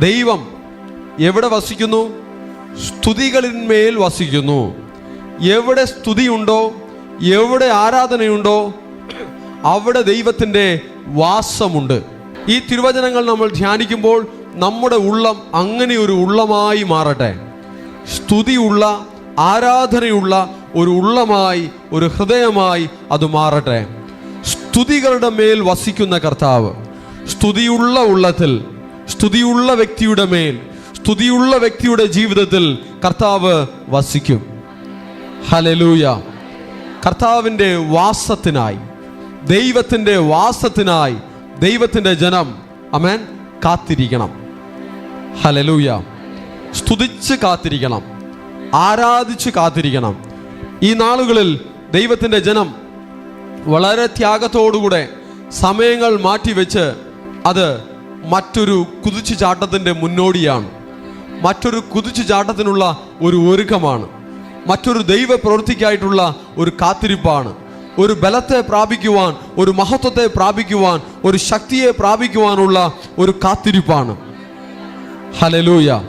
ദൈവം എവിടെ വസിക്കുന്നു? സ്തുതികളിന്മേൽ വസിക്കുന്നു. എവിടെ സ്തുതിയുണ്ടോ എവിടെ ആരാധനയുണ്ടോ അവിടെ ദൈവത്തിന്റെ വാസമുണ്ട്. ഈ തിരുവചനങ്ങൾ നമ്മൾ ധ്യാനിക്കുമ്പോൾ നമ്മുടെ ഉള്ളം അങ്ങനെ ഒരു ഉള്ളമായി മാറട്ടെ. സ്തുതിയുള്ള ആരാധനയുള്ള ഒരു ഉള്ളമായി ഒരു ഹൃദയമായി അത് മാറട്ടെ. സ്തുതികളുടെ മേൽ വസിക്കുന്ന കർത്താവ് സ്തുതിയുള്ള ഉള്ളത്തിൽ സ്തുതിയുള്ള വ്യക്തിയുടെ മേൽ സ്തുതിയുള്ള വ്യക്തിയുടെ ജീവിതത്തിൽ കർത്താവ് വസിക്കും. ഹലലൂയ കർത്താവിന്റെ വാസത്തിനായി ദൈവത്തിന്റെ വാസത്തിനായി ദൈവത്തിന്റെ ജനം അമേൻ കാത്തിരിക്കണം. ഹലലൂയ സ്തുതിച്ച് കാത്തിരിക്കണം ആരാധിച്ച് കാത്തിരിക്കണം. ഈ നാളുകളിൽ ദൈവത്തിന്റെ ജനം വളരെ ത്യാഗത്തോടുകൂടെ സമയങ്ങൾ മാറ്റിവെച്ച് അത് മറ്റൊരു കുതിച്ചു ചാട്ടത്തിന്റെ മുന്നോടിയാണ്. മറ്റൊരു കുതിച്ചു ചാട്ടത്തിനുള്ള ഒരു ഒരുക്കമാണ്. മറ്റൊരു ദൈവ പ്രവൃത്തിക്കായിട്ടുള്ള ഒരു കാത്തിരിപ്പാണ്. ഒരു ബലത്തെ പ്രാപിക്കുവാൻ ഒരു മഹത്വത്തെ പ്രാപിക്കുവാൻ ഒരു ശക്തിയെ പ്രാപിക്കുവാനുള്ള ഒരു കാത്തിരിപ്പാണ്. ഹലലൂയ